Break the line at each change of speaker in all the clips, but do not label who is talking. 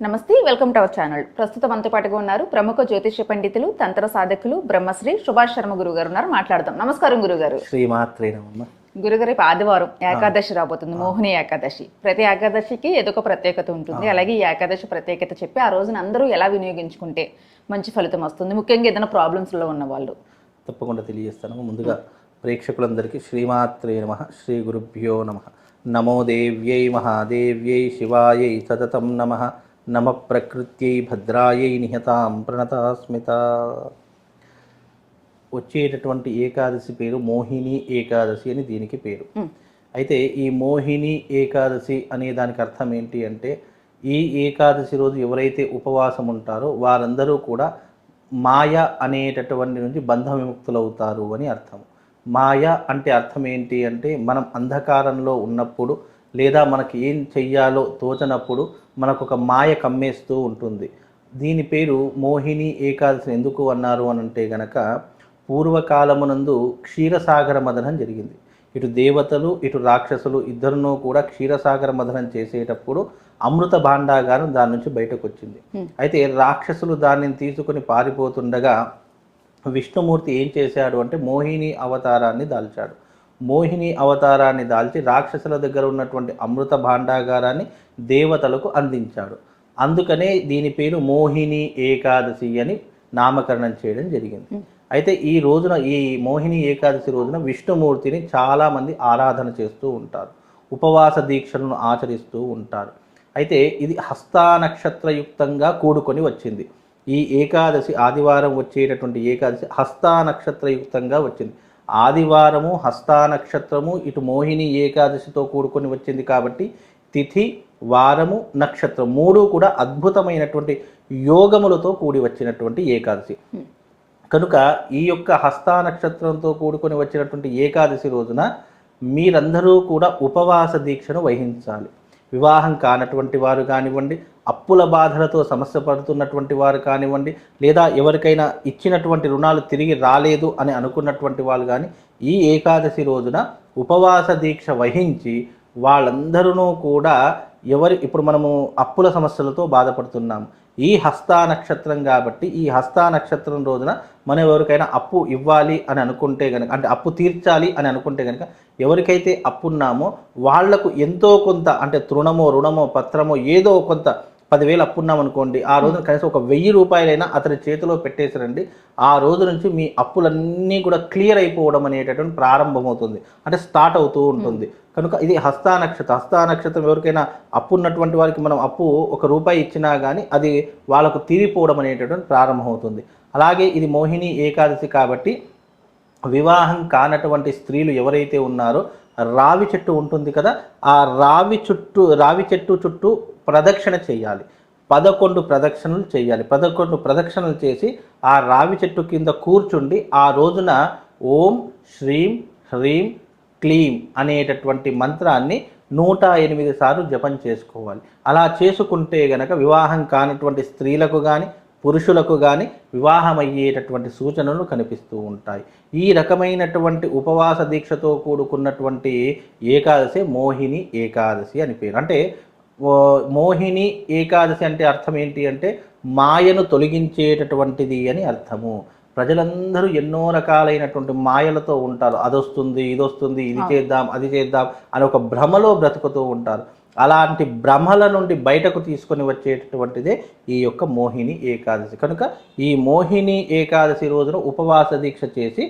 నమస్తే welcome to our channel. ప్రస్తుతం మనతో పాటుగా ఉన్నారు ప్రముఖ జ్యోతిష పండితులు తంత్ర సాధకులు బ్రహ్మశ్రీ సుభాష్ శర్మ గురువు గారు ఉన్నారు. మాట్లాడదాం. నమస్కారం గురుగారు. గురుగారు రేపు ఆదివారం ఏకాదశి రాబోతుంది. మోహిని ఏకాదశి. ప్రతి ఏకాదశికి ఏదో ఒక ప్రత్యేకత ఉంటుంది. అలాగే ఈ ఏకాదశి ప్రత్యేకత చెప్పి ఆ రోజున అందరూ ఎలా వినియోగించుకుంటే మంచి ఫలితం వస్తుంది. ముఖ్యంగా ఏదైనా ప్రాబ్లమ్స్లో ఉన్న వాళ్ళు.
తప్పకుండా తెలియజేస్తాను. ముందుగా ప్రేక్షకులందరికీ శ్రీమాత్రే నమ. శ్రీ గురుభ్యో నమ. నమో దేవ్యై మహాదేవ్యై శివాయై సతతం నమ. నమ ప్రకృత్యై భద్రాయై నిహతాం ప్రణతాస్మిత. వచ్చేటటువంటి ఏకాదశి పేరు మోహిని ఏకాదశి అని దీనికి పేరు. అయితే ఈ మోహిని ఏకాదశి అనే దానికి అర్థం ఏంటి అంటే ఈ ఏకాదశి రోజు ఎవరైతే ఉపవాసం ఉంటారో వారందరూ కూడా మాయ అనేటటువంటి నుంచి బంధ విముక్తులవుతారు అని అర్థం. మాయ అంటే అర్థం ఏంటి అంటే మనం అంధకారంలో ఉన్నప్పుడు లేదా మనకి ఏం చెయ్యాలో తోచనప్పుడు మనకు ఒక మాయ కమ్మేస్తూ ఉంటుంది. దీని పేరు మోహిని ఏకాదశి ఎందుకు అన్నారు అని అంటే గనక పూర్వకాలమునందు క్షీరసాగర మదనం జరిగింది. ఇటు దేవతలు ఇటు రాక్షసులు ఇద్దరునూ కూడా క్షీరసాగర మదనం చేసేటప్పుడు అమృత భాండాగారం దాని నుంచి బయటకు వచ్చింది. అయితే రాక్షసులు దానిని తీసుకొని పారిపోతుండగా విష్ణుమూర్తి ఏం చేశాడు అంటే మోహిని అవతారాన్ని దాల్చాడు. మోహిని అవతారాన్ని దాల్చి రాక్షసుల దగ్గర ఉన్నటువంటి అమృత భాండాగారాన్ని దేవతలకు అందించాడు. అందుకనే దీని పేరు మోహిని ఏకాదశి అని నామకరణం చేయడం జరిగింది. అయితే ఈ రోజున ఈ మోహిని ఏకాదశి రోజున విష్ణుమూర్తిని చాలామంది ఆరాధన చేస్తూ ఉంటారు. ఉపవాస దీక్షలను ఆచరిస్తూ ఉంటారు. అయితే ఇది హస్తా నక్షత్రయుక్తంగా కూడుకొని వచ్చింది. ఈ ఏకాదశి ఆదివారం వచ్చేటటువంటి ఏకాదశి హస్తా నక్షత్రయుక్తంగా వచ్చింది. ఆదివారము హస్తా నక్షత్రము ఇటు మోహిని ఏకాదశితో కూడుకొని వచ్చింది కాబట్టి తిథి వారము నక్షత్రం మూడు కూడా అద్భుతమైనటువంటి యోగములతో కూడి వచ్చినటువంటి ఏకాదశి. కనుక ఈ యొక్క హస్తా నక్షత్రంతో కూడుకొని వచ్చినటువంటి ఏకాదశి రోజున మీరందరూ కూడా ఉపవాస దీక్షను వహించాలి. వివాహం కానటువంటి వారు కానివ్వండి అప్పుల బాధలతో సమస్య పడుతున్నటువంటి వారు కానివ్వండి లేదా ఎవరికైనా ఇచ్చినటువంటి రుణాలు తిరిగి రాలేదు అని అనుకున్నటువంటి వాళ్ళు కానీ ఈ ఏకాదశి రోజున ఉపవాస దీక్ష వహించి వాళ్ళందరూ కూడా ఎవరి ఇప్పుడు మనము అప్పుల సమస్యలతో బాధపడుతున్నాం. ఈ హస్తా నక్షత్రం కాబట్టి ఈ హస్తా నక్షత్రం రోజున మనం ఎవరికైనా అప్పు ఇవ్వాలి అని అనుకుంటే కనుక అంటే అప్పు తీర్చాలి అని అనుకుంటే కనుక ఎవరికైతే అప్పున్నామో వాళ్ళకు ఎంతో కొంత అంటే తృణమో రుణమో పత్రమో ఏదో కొంత పదివేలు అప్పున్నాం అనుకోండి ఆ రోజున కనీసం ఒక వెయ్యి రూపాయలైనా అతని చేతిలో పెట్టేసారండి ఆ రోజు నుంచి మీ అప్పులన్నీ కూడా క్లియర్ అయిపోవడం అనేటటువంటి ప్రారంభమవుతుంది. అంటే స్టార్ట్ అవుతూ ఉంటుంది. కనుక ఇది హస్తా నక్షత్రం. హస్తా నక్షత్రం ఎవరికైనా అప్పు ఉన్నటువంటి వారికి మనం అప్పు ఒక రూపాయి ఇచ్చినా కానీ అది వాళ్ళకు తీరిపోవడం అనేటటువంటి ప్రారంభమవుతుంది. అలాగే ఇది మోహిని ఏకాదశి కాబట్టి వివాహం కానటువంటి స్త్రీలు ఎవరైతే ఉన్నారో రావి చెట్టు ఉంటుంది కదా ఆ రావి చుట్టూ రావి చెట్టు చుట్టూ ప్రదక్షిణ చేయాలి. పదకొండు ప్రదక్షిణలు చేయాలి. పదకొండు ప్రదక్షిణలు చేసి ఆ రావి చెట్టు కింద కూర్చుండి ఆ రోజున ఓం శ్రీం హ్రీం క్లీం అనేటటువంటి మంత్రాన్ని నూట ఎనిమిది సార్లు జపం చేసుకోవాలి. అలా చేసుకుంటే గనక వివాహం కానటువంటి స్త్రీలకు కానీ పురుషులకు కానీ వివాహం అయ్యేటటువంటి సూచనలు కనిపిస్తూ ఉంటాయి. ఈ రకమైనటువంటి ఉపవాస దీక్షతో కూడుకున్నటువంటి ఏకాదశి మోహిని ఏకాదశి అని పేరు. అంటే మోహిని ఏకాదశి అంటే అర్థం ఏంటి అంటే మాయను తొలగించేటటువంటిది అని అర్థము. ప్రజలందరూ ఎన్నో రకాలైనటువంటి మాయలతో ఉంటారు. అదొస్తుంది ఇదొస్తుంది ఇది చేద్దాం అది చేద్దాం అని ఒక భ్రమలో బ్రతుకుతూ ఉంటారు. అలాంటి భ్రమల నుండి బయటకు తీసుకొని వచ్చేటటువంటిదే ఈ యొక్క మోహిని ఏకాదశి. కనుక ఈ మోహిని ఏకాదశి రోజున ఉపవాస దీక్ష చేసి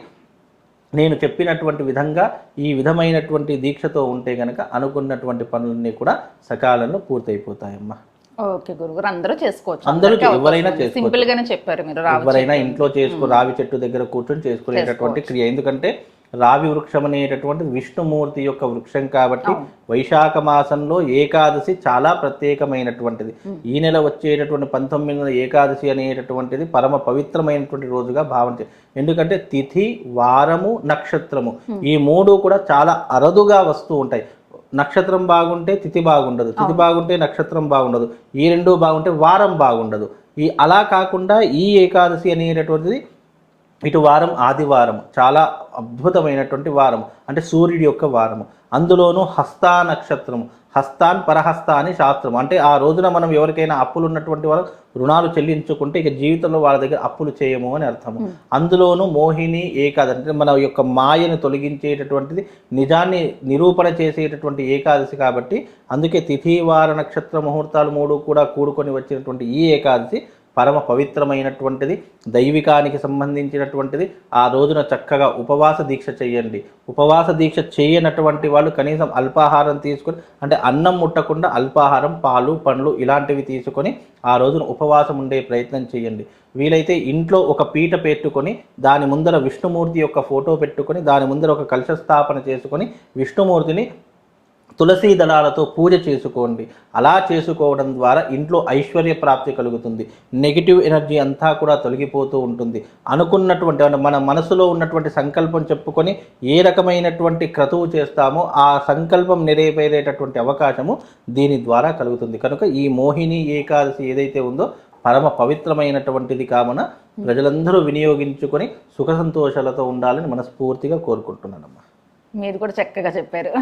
నేను చెప్పినటువంటి విధంగా ఈ విధమైనటువంటి దీక్షతో ఉంటే గనక అనుకున్నటువంటి పనులన్నీ కూడా సకాలంలో పూర్తయిపోతాయమ్మా.
ఓకే గురుగారు అందరూ చేసుకోవచ్చు.
అందరూ ఎవరైనా.
సింపుల్ గానే చెప్పారు మీరు
ఎవరైనా ఇంట్లో చేసుకు రావి చెట్టు దగ్గర కూర్చొని చేసుకునేటటువంటి క్రియ. ఎందుకంటే రావి వృక్షం అనేటటువంటి విష్ణుమూర్తి యొక్క వృక్షం కాబట్టి వైశాఖ మాసంలో ఏకాదశి చాలా ప్రత్యేకమైనటువంటిది. ఈ నెల వచ్చేటటువంటి పంతొమ్మిది ఏకాదశి అనేటటువంటిది పరమ పవిత్రమైనటువంటి రోజుగా భావన చే- ఎందుకంటే తిథి వారము నక్షత్రము. ఈ మూడు కూడా చాలా అరుదుగా వస్తూ ఉంటాయి. నక్షత్రం బాగుంటే తిథి బాగుండదు. తిథి బాగుంటే నక్షత్రం బాగుండదు. ఈ రెండు బాగుంటే వారం బాగుండదు. ఈ అలా కాకుండా ఈ ఏకాదశి అనేటటువంటిది ఇటు వారం ఆదివారం చాలా అద్భుతమైనటువంటి వారం అంటే సూర్యుడి యొక్క వారం అందులోనూ హస్తా నక్షత్రం హస్తాన్ పరహస్త అని శాస్త్రం అంటే ఆ రోజున మనం ఎవరికైనా అప్పులు ఉన్నటువంటి వారు రుణాలు చెల్లించుకుంటే ఇక జీవితంలో వాళ్ళ దగ్గర అప్పులు చేయము అని అర్థము. అందులోనూ మోహిని ఏకాదశి అంటే మన యొక్క మాయను తొలగించేటటువంటిది నిజాన్ని నిరూపణ చేసేటటువంటి ఏకాదశి కాబట్టి అందుకే తిథి వార నక్షత్ర ముహూర్తాలు మూడు కూడా కూడుకొని వచ్చినటువంటి ఈ ఏకాదశి పరమ పవిత్రమైనటువంటిది దైవికానికి సంబంధించినటువంటిది ఆ రోజున చక్కగా ఉపవాస దీక్ష చేయండి. ఉపవాస దీక్ష చేయనటువంటి వాళ్ళు కనీసం అల్పాహారం తీసుకొని అంటే అన్నం ముట్టకుండా అల్పాహారం పాలు పండ్లు ఇలాంటివి తీసుకొని ఆ రోజున ఉపవాసం ఉండే ప్రయత్నం చేయండి. వీలైతే ఇంట్లో ఒక పీట పెట్టుకొని దాని ముందర విష్ణుమూర్తి యొక్క ఫోటో పెట్టుకొని దాని ముందర ఒక కలశ స్థాపన చేసుకొని విష్ణుమూర్తిని తులసీ దళాలతో పూజ చేసుకోండి. అలా చేసుకోవడం ద్వారా ఇంట్లో ఐశ్వర్య ప్రాప్తి కలుగుతుంది. నెగిటివ్ ఎనర్జీ అంతా కూడా తొలగిపోతూ ఉంటుంది. అనుకున్నటువంటి మన మనసులో ఉన్నటువంటి సంకల్పం చెప్పుకొని ఏ రకమైనటువంటి క్రతువు చేస్తామో ఆ సంకల్పం నెరవేరేటటువంటి అవకాశము దీని ద్వారా కలుగుతుంది. కనుక ఈ మోహిని ఏకాదశి ఏదైతే ఉందో పరమ పవిత్రమైనటువంటిది కావున ప్రజలందరూ వినియోగించుకొని సుఖ సంతోషాలతో ఉండాలని మనస్ఫూర్తిగా కోరుకుంటున్నానమ్మా.
మీరు కూడా చక్కగా చెప్పారు.